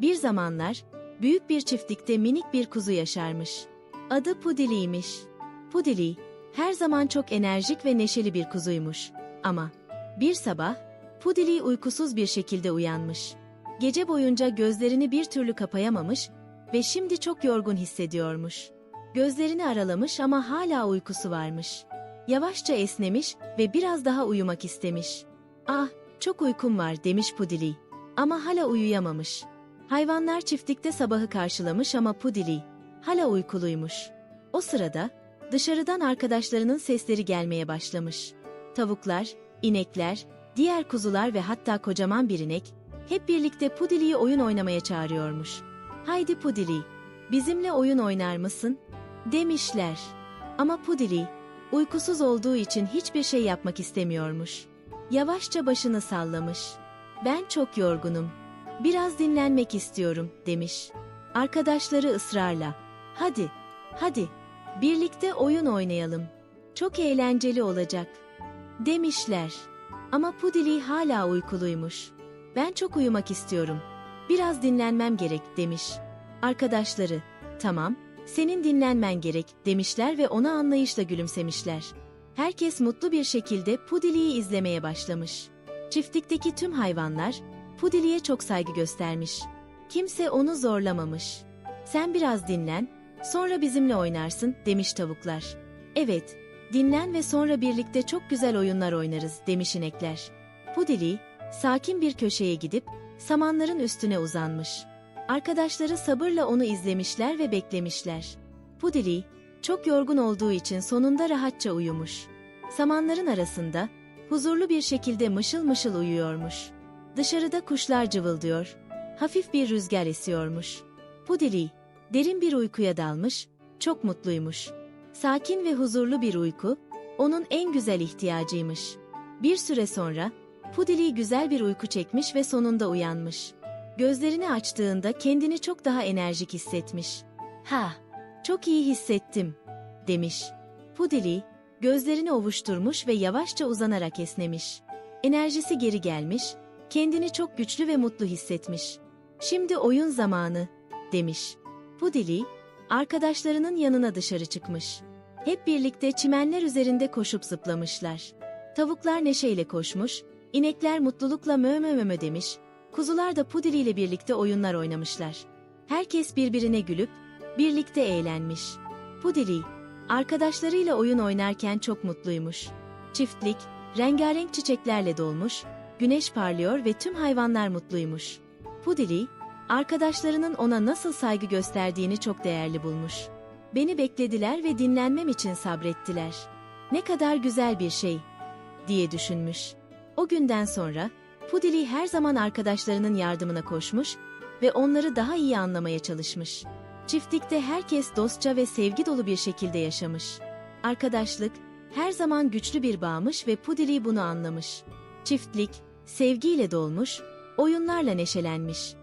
Bir zamanlar, büyük bir çiftlikte minik bir kuzu yaşarmış. Adı Pudili'ymiş. Pudili, her zaman çok enerjik ve neşeli bir kuzuymuş. Ama, bir sabah, Pudili uykusuz bir şekilde uyanmış. Gece boyunca gözlerini bir türlü kapayamamış ve şimdi çok yorgun hissediyormuş. Gözlerini aralamış ama hala uykusu varmış. Yavaşça esnemiş ve biraz daha uyumak istemiş. Ah, çok uykum var demiş Pudili. Ama hala uyuyamamış. Hayvanlar çiftlikte sabahı karşılamış ama Pudili hala uykuluymuş. O sırada dışarıdan arkadaşlarının sesleri gelmeye başlamış. Tavuklar, inekler, diğer kuzular ve hatta kocaman bir inek hep birlikte Pudili'yi oyun oynamaya çağırıyormuş. Haydi Pudili, bizimle oyun oynar mısın? Demişler. Ama Pudili, uykusuz olduğu için hiçbir şey yapmak istemiyormuş. Yavaşça başını sallamış. Ben çok yorgunum. Biraz dinlenmek istiyorum, demiş. Arkadaşları ısrarla. Hadi, hadi, birlikte oyun oynayalım. Çok eğlenceli olacak. Demişler. Ama Pudili hala uykuluymuş. Ben çok uyumak istiyorum. Biraz dinlenmem gerek, demiş. Arkadaşları, tamam, senin dinlenmen gerek, demişler ve ona anlayışla gülümsemişler. Herkes mutlu bir şekilde Pudili'yi izlemeye başlamış. Çiftlikteki tüm hayvanlar, Pudili'ye çok saygı göstermiş. Kimse onu zorlamamış. Sen biraz dinlen, sonra bizimle oynarsın, demiş tavuklar. Evet, dinlen ve sonra birlikte çok güzel oyunlar oynarız, demiş inekler. Pudili, sakin bir köşeye gidip, samanların üstüne uzanmış. Arkadaşları sabırla onu izlemişler ve beklemişler. Pudili, çok yorgun olduğu için sonunda rahatça uyumuş. Samanların arasında, huzurlu bir şekilde mışıl mışıl uyuyormuş. Dışarıda kuşlar cıvıldıyor, hafif bir rüzgar esiyormuş. Pudili, derin bir uykuya dalmış, çok mutluymuş. Sakin ve huzurlu bir uyku, onun en güzel ihtiyacıymış. Bir süre sonra, Pudili güzel bir uyku çekmiş ve sonunda uyanmış. Gözlerini açtığında kendini çok daha enerjik hissetmiş. Ha, çok iyi hissettim, demiş. Pudili, gözlerini ovuşturmuş ve yavaşça uzanarak esnemiş. Enerjisi geri gelmiş, kendini çok güçlü ve mutlu hissetmiş. Şimdi oyun zamanı, demiş. Pudili, arkadaşlarının yanına dışarı çıkmış. Hep birlikte çimenler üzerinde koşup zıplamışlar. Tavuklar neşeyle koşmuş, inekler mutlulukla mö mö mö demiş, kuzular da Pudili ile birlikte oyunlar oynamışlar. Herkes birbirine gülüp, birlikte eğlenmiş. Pudili, arkadaşlarıyla oyun oynarken çok mutluymuş. Çiftlik, rengarenk çiçeklerle dolmuş, güneş parlıyor ve tüm hayvanlar mutluymuş. Pudili, arkadaşlarının ona nasıl saygı gösterdiğini çok değerli bulmuş. Beni beklediler ve dinlenmem için sabrettiler. Ne kadar güzel bir şey, diye düşünmüş. O günden sonra, Pudili her zaman arkadaşlarının yardımına koşmuş ve onları daha iyi anlamaya çalışmış. Çiftlikte herkes dostça ve sevgi dolu bir şekilde yaşamış. Arkadaşlık, her zaman güçlü bir bağmış ve Pudili bunu anlamış. Çiftlik, sevgiyle dolmuş, oyunlarla neşelenmiş.